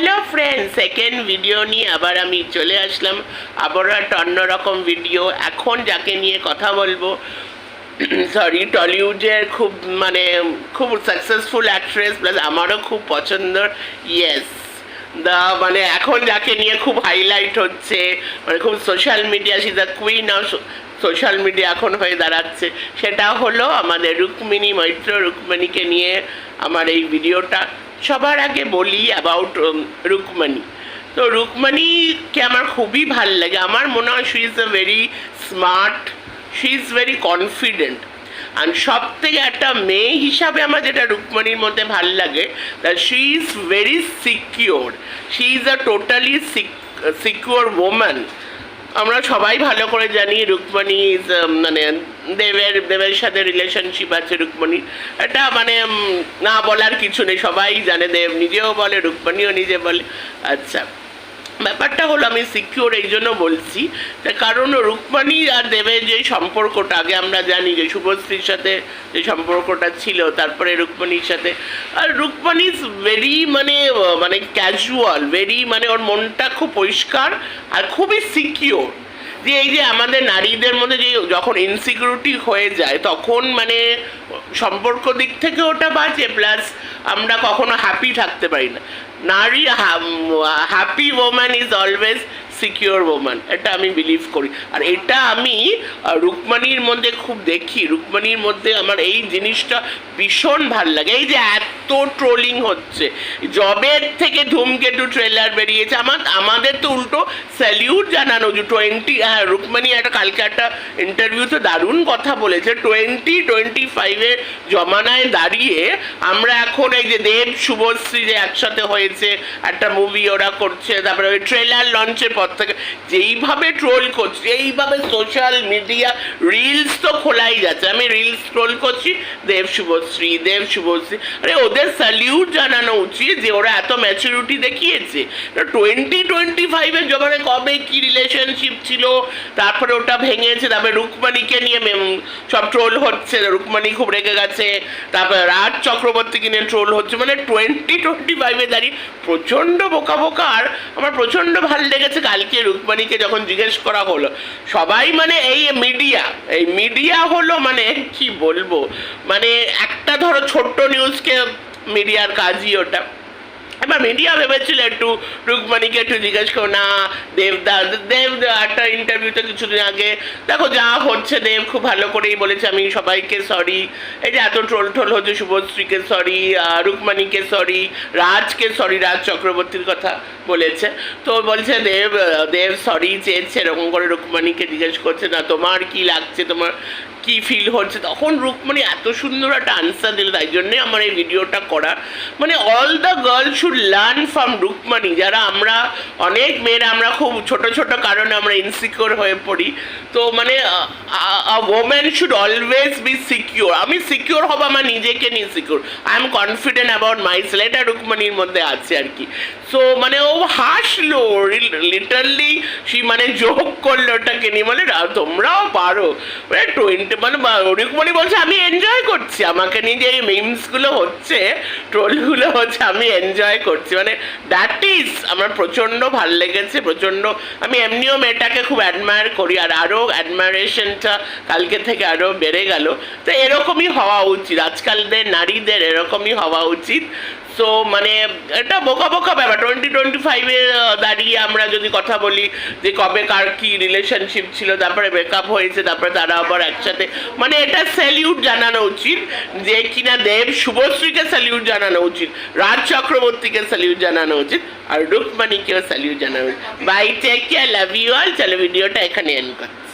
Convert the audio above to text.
Hello friend second video নিয়ে আবার আমি চলে আসলাম। আবারও একটা অন্যরকম ভিডিও এখন যাকে নিয়ে কথা বলব সরি টলিউডের খুব মানে খুব সাকসেসফুল অ্যাক্ট্রেস প্লাস আমারও খুব পছন্দর ইয়েস দা মানে এখন যাকে নিয়ে খুব হাইলাইট হচ্ছে মানে খুব social media she the queen of social media এখন হয়ে দাঁড়াচ্ছে। সেটা হলো আমাদের রুক্মিণী, মৈত্র রুক্মিণীকে নিয়ে আমার এই ভিডিওটা। সবার আগে বলি অ্যাবাউট রুক্মিণী। তো রুক্মিণীকে আমার খুবই ভালো লাগে। আমার মনে হয় she is a very smart she is very confident আর সব থেকে একটা মেয়ে হিসাবে আমার যেটা রুক্মিণীর মধ্যে ভালো লাগে she is very secure she is a totally secure woman আমরা সবাই ভালো করে জানি রুকমণি ইজ মানে দেবের দেবের সাথে রিলেশনশিপ আছে রুকমণির এটা মানে না বলার কিছু নেই, সবাই জানে, দেব নিজেও বলে, রুকমণিও নিজে বলে। আচ্ছা। ব্যাপারটা হলো আমি সিকিওর এই জন্য বলছি কারণ রুক্মিণী আর দেবের যে সম্পর্কটা, আগে আমরা জানি যে শুভশ্রীর সাথে যে সম্পর্কটা ছিল, তারপরে রুক্মিণীর সাথে। আর রুক্মিণী ইজ ভেরি মানে মানে ক্যাজুয়াল ভেরি মানে ওর মনটা খুব পরিষ্কার আর খুবই সিকিওর যে এই যে আমাদের নারীদের মধ্যে যে যখন ইনসিকিউরিটি হয়ে যায়, তখন মানে সম্পর্ক দিক থেকে ওটা বাজে প্লাস আমরা কখনো হ্যাপি থাকতে পারি না। নারী happy woman is always secure woman এটা আমি বিলিভ করি। আর এটা আমি আহ, রুক্মিণীর মধ্যে খুব দেখি। রুক্মিণীর মধ্যে আমার এই জিনিসটা ভীষণ ভালো লাগে। এই যে এত ট্রোলিং হচ্ছে। জবের থেকে ধূমকেতু ট্রেলার বেরিয়েছে। আমার আমাদের তো উল্টো স্যালিউট জানানো যে টোয়েন্টি হ্যাঁ রুক্মিণী একটা কালকে একটা ইন্টারভিউতে দারুণ কথা বলেছে। টোয়েন্টি টোয়েন্টি ফাইভের জমানায় দাঁড়িয়ে আমরা এখন এই যে দেব শুভশ্রী যে একসাথে হয়েছে একটা মুভি ওরা করছে তারপরে ওই ট্রেলার লঞ্চের পর থেকে। যেইভাবে ট্রোল করছে এইভাবে সোশ্যাল মিডিয়া রিলস তো খোলাই যাচ্ছে। আমি রিলস ট্রোল করছি, দেব শুভশ্রী দেব শুভশ্রী। আরে, ওদের স্যালিউট জানানো উচিত যে ওরা এত ম্যাচুরিটি দেখিয়েছে। টোয়েন্টি টোয়েন্টি ফাইভের জমানে কবে কি রিলেশনশিপ ছিল, তারপরে ওটা ভেঙেছে, তারপরে রুকমানিকে নিয়ে সব ট্রোল হচ্ছে রুকমানি খুব রেগে গেছে, তারপরে রাজ চক্রবর্তীকে নিয়ে ট্রোল হচ্ছে। মানে টোয়েন্টি টোয়েন্টি ফাইভে দাঁড়িয়ে প্রচণ্ড বোকা বোকা আর আমার প্রচণ্ড ভালো লেগেছে কালকে রুকমানিকে যখন জিজ্ঞেস করা হলো, সবাই মানে এই মিডিয়া এই মিডিয়া হলো মানে কি বলব? মানে একটা ধরো ছোট্ট নিউজকে মিডিয়ার কাজই ওটা। এবার মিডিয়া ভেবেছিল একটু রুকমানিকে একটু জিজ্ঞেস করো, না দেবদা দেব একটা ইন্টারভিউতে কিছুদিন আগে, দেখো যা হচ্ছে দেব, খুব ভালো করেই বলেছে, আমি সবাইকে সরি এই যে এত ট্রোল টোল হচ্ছে শুভশ্রীকে সরি রুকমানিকে সরি রাজকে সরি রাজ চক্রবর্তীর কথা বলেছে। তো বলছে, দেব দেব সরি চেয়েছে, এরকম করে রুকমানিকে জিজ্ঞেস করছে, না, তোমার কি লাগছে, তোমার কি ফিল হচ্ছে? তখন রুকমণি এত সুন্দর একটা আনসার দিল, তাই জন্যে আমার এই ভিডিওটা করা। মানে all the girl should learn from Rukmini যারা আমরা, অনেক মেয়েরা আমরা খুব ছোট ছোট কারণে আমরা ইনসিকিওর হয়ে পড়ি। তো মানে women should always be secure আমি সিকিওর হব, আমার নিজেকে নিয়ে secure I am confident about myself এটা রুকমণির মধ্যে আছে আর কি। সো মানে ও হাসলো লিটারলি সে মানে যোগ করল ওটাকে নিয়ে। মানে তোমরাও পারো। মানে টোয়েন্টি মানে রুকমণি বলছে, আমি এনজয় করছি। আমাকে নিয়ে যে এই মিমসগুলো হচ্ছে ট্রোলগুলো হচ্ছে, আমি এনজয় করছি। মানে দ্যাট ইজ আমার প্রচণ্ড ভালো লেগেছে, প্রচণ্ড আমি এমনিও মেয়েটাকে খুব অ্যাডমায়ার করি আর আরও অ্যাডমায়ারেশনটা কালকে থেকে আরও বেড়ে গেল। তো এরকমই হওয়া উচিত। আজকালদের নারীদের এরকমই হওয়া উচিত। সো মানে এটা বোকা বোকা ব্যাপার। টোয়েন্টি টোয়েন্টি ফাইভে দাঁড়িয়ে আমরা যদি কথা বলি যে কবে কার কি রিলেশনশিপ ছিল, তারপরে ব্রেকআপ হয়েছে, তারপরে তারা আবার একসাথে মানে এটা স্যালিউট জানানো উচিত যে কিনা দেব শুভশ্রীকে স্যালিউট জানানো উচিত, রাজ চক্রবর্তীকে স্যালিউট জানানো উচিত, আর রুকমানিকেও স্যালিউট জানানো উচিত। Bye take care love you all চলো ভিডিওটা এখানে এন্ড করছি